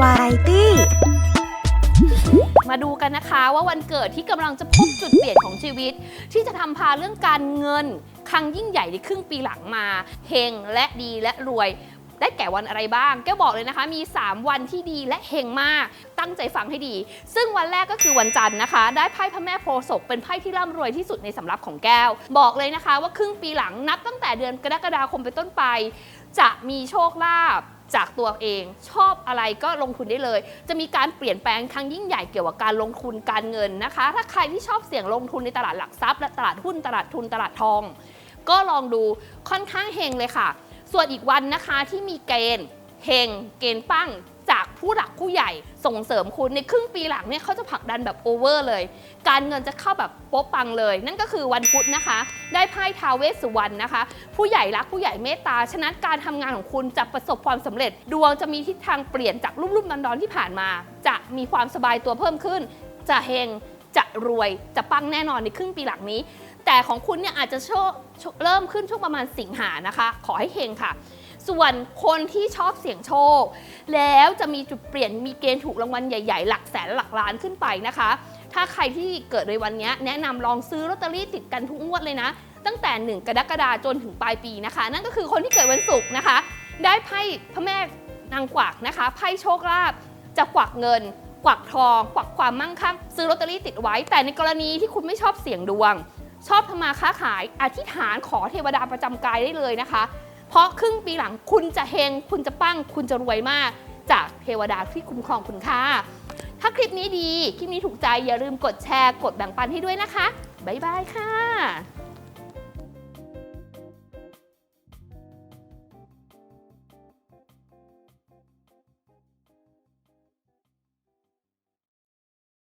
วาไรตี้มาดูกันนะคะว่าวันเกิดที่กำลังจะพบจุดเปลี่ยนของชีวิต ที่จะทำพาเรื่องการเงิน ครั้งยิ่งใหญ่ในครึ่งปีหลังมาเฮงและดีและรวยได้แก่วันอะไรบ้าง แก้วบอกเลยนะคะ มี 3 วันที่ดีและเฮงมาก ตั้งใจฟังให้ดี ซึ่งวันแรกก็คือวันจันทร์นะคะ ได้ไพ่พระแม่โพศพเป็นไพ่ที่ร่ำรวยที่สุดในสำรับของแก้ว บอกเลยนะคะว่าครึ่งปีหลังนับตั้งแต่เดือนกรกฎาคมเป็นต้นไป จะมีโชคลาภ จากตัวเองชอบอะไรก็ลงทุนได้เลย จะมีการเปลี่ยนแปลงครั้งยิ่งใหญ่เกี่ยวกับการลงทุนการเงินนะคะ ถ้าใครที่ชอบเสี่ยงลงทุนในตลาดหลักทรัพย์และตลาดหุ้นตลาดทุนตลาดทอง ก็ลองดูค่อนข้างเฮงเลยค่ะ ส่วนอีกวันนะคะที่มีเกณฑ์เฮงเกณฑ์ปั้ง ผู้หลักผู้ใหญ่ส่งเสริมคุณในครึ่งปีหลังเนี่ยเขาจะผลักดันแบบโอเวอร์เลย การเงินจะเข้าแบบโป๊ะปังเลย นั่นก็คือวันพุธนะคะ ได้ไพ่ทาวเวสสุวรรณนะคะ ผู้ใหญ่รักผู้ใหญ่เมตตา ฉะนั้นการทำงานของคุณจะประสบความสำเร็จ ดวงจะมีทิศทางเปลี่ยนจากรุ่มๆดอนๆที่ผ่านมา จะมีความสบายตัวเพิ่มขึ้น จะเฮงจะรวยจะปังแน่นอนในครึ่งปีหลังนี้ แต่ของคุณเนี่ยอาจจะโชเริ่มขึ้นช่วงประมาณสิงหานะคะ ขอให้เฮงค่ะ ส่วนคนที่ชอบเสี่ยงโชค แล้วจะมีจุดเปลี่ยนมีเกณฑ์ถูกรางวัลใหญ่ ๆ หลักแสนหลักล้านขึ้นไปนะคะ ถ้าใครที่เกิดในวันนี้แนะนำลองซื้อลอตเตอรี่ติดกันทุกงวดเลยนะ ตั้งแต่ 1 กรกฎาคมจนถึงปลายปีนะคะ นั่นก็คือคนที่เกิดวันศุกร์นะคะ ได้ไพ่พระแม่นางกวักนะคะไพ่โชคลาภจะกวักเงิน กวักทอง กวักความมั่งคั่ง ซื้อลอตเตอรี่ติดไว้ แต่ในกรณีที่คุณไม่ชอบเสี่ยงดวง ชอบทำมาค้าขาย อธิษฐานขอเทวดาประจำกายได้เลยนะคะ เพราะครึ่งปีหลังคุณจะเฮงคุณจะปั้งคุณจะรวยมาก จากเทวดาที่คุ้มครองคุณค่ะ ถ้าคลิปนี้ดี คลิปนี้ถูกใจอย่าลืมกดแชร์ กดแบ่งปันให้ด้วยนะคะ บ๊ายบายค่ะ